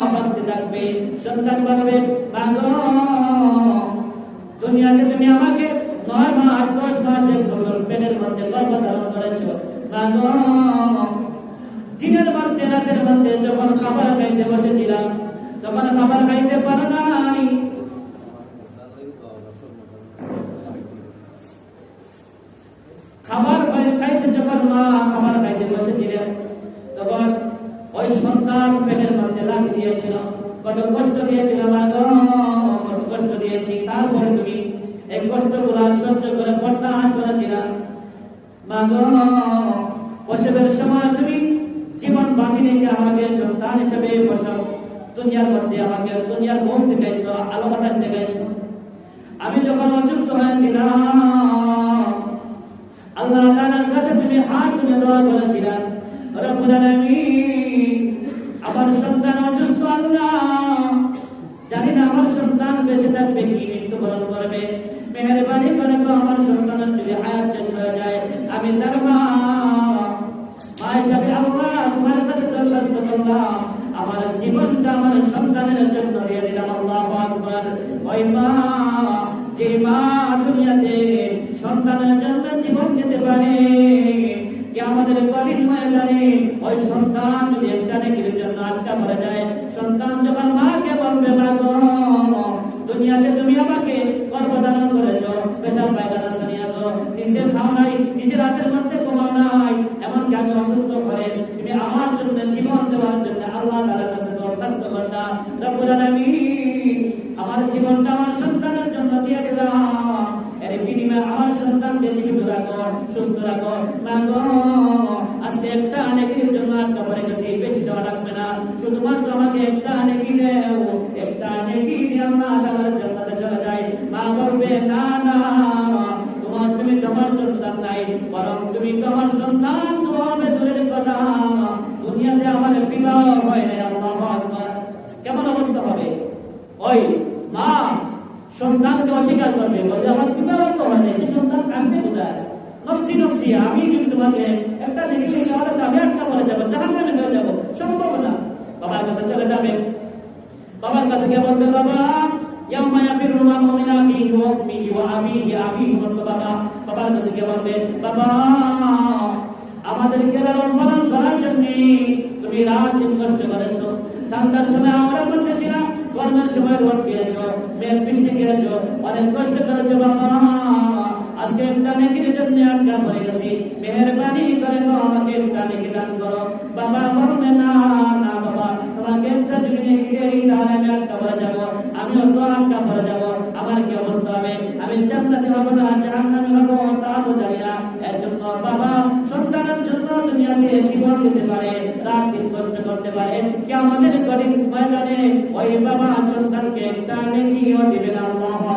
বাঁচতে থাকবে, সন্তান মাগো দুনিয়াতে তুমি আমাকে নয় মাস, দশ মাস এক বছর পেটের মধ্যে গর্ভধারণ করেছ। দিনের মধ্যে, রাতের মধ্যে যখন খাবার খাইতে বসেছিলাম, তখন খাবার খাইতে পারো নাই খাবার খাই- খাইতে যখন মা খাবার খাইতে বসেছিলেন তখন ওই সন্তান পেটের মধ্যে লাঠি দিয়েছিল কত কষ্ট দিয়েছিল গো, কত কষ্ট দিয়েছি তারপরে তুমি এই কষ্টগুলা সহ্য করে করেছিলাম মা গো প্রসবের সময় তুমি জীবন বাঁচি রেখে আমাকে সন্তান হিসেবে প্রসব দুনিয়ার মধ্যে আমাকে দুনিয়ার ঘুম দেখাইছো আলো বাতাস দেখাইছো আমি যখন অসুস্থ হয়েছিলাম আল্লাহ তাআলার কাছে তুমি হাত তুলে দোয়া করেছিলেন রব্বুল আলামিন আমার সন্তান অসুস্থ আল্লাহ আমার সন্তান বেঁচে থাকবে কি মৃত্যুবরণ করবে? মেহরবানি করে আমার সন্তানের যদি হায়াত শেষ হয়ে যায়, আমি তার মা। তোমার কাছে দরখাস্ত করলাম। আমার জীবনটা আমার সন্তানের জন্য দিয়ে দিলাম, আল্লাহ ওই মা, যে মা দুনিয়াতে সন্তানের জন্য জীবন দিতে পারে আমাদের কঠিন ওই সন্তান আমাকে গর্ভধারণ করেছ, পেশাব পায়খানা সানিয়েছো নিজে খাও নাই নিজের হাতের মধ্যে কমাও নাই এমনকি আমি অসুস্থ করে তুমি আমার জন্য জীবন দেওয়ার জন্য আল্লাহ তাআলার কাছে দরখাস্ত করতা। রব্বুল আলামিন, আমার জীবনটা আমার সন্তানের জন্য দিয়ে দিলাম এর বিনিময়ে আমার সন্তানকে জীবিত রাখো, সুস্থ রাখো। গো, আজকে একটা নেকির জন্য আটকা পড়ে গেছি, বেশি দেওয়া লাগবে না। শুধুমাত্র আমাকে একটা সন্তান নাই বরং করবে বলবে আমার সন্তান কাঁদবে কোথায় নফসি নফসি আমি যদি তোমাকে একটা জিনিস যাওয়ার আমি একটা বলে যাব যাব সম্ভব না বাবার কাছে চলে যাবে। বাবার কাছে গিয়ে বলবে, বাবা ইয়াম্মা ইয়াফিরু মারউ মিন আখিহি ওয়া উম্মিহি ওয়া আবিহি আবিহি বলবে বাবা বাবার কাছে গিয়ে বলবে বাবা আমাদেরকে লালন পালন করার জন্য তুমি রাত দিন কষ্ট করেছ। ঠান্ডার সময় আমরা মধ্যে ছিলাম গরমের সময় রোদ খেয়েছো, মেঘ বৃষ্টি খেয়েছো, অনেক কষ্ট করেছ বাবা। আজকে একটা নেকির জন্য আটকা পড়ে গেছি। মেহরবানি করে তো আমাকে একটা নেকি দান করো। বাবা বলবে না না বাবা, তোমাকে একটা যদি নেকি দেই, তাহলে জীবন দিতে পারে, রাত দিন কষ্ট করতে পারে কে আমাদের গরিব ময়দানে ওই বাবা সন্তানকে একটা নেকিও দিবেন আল্লাহ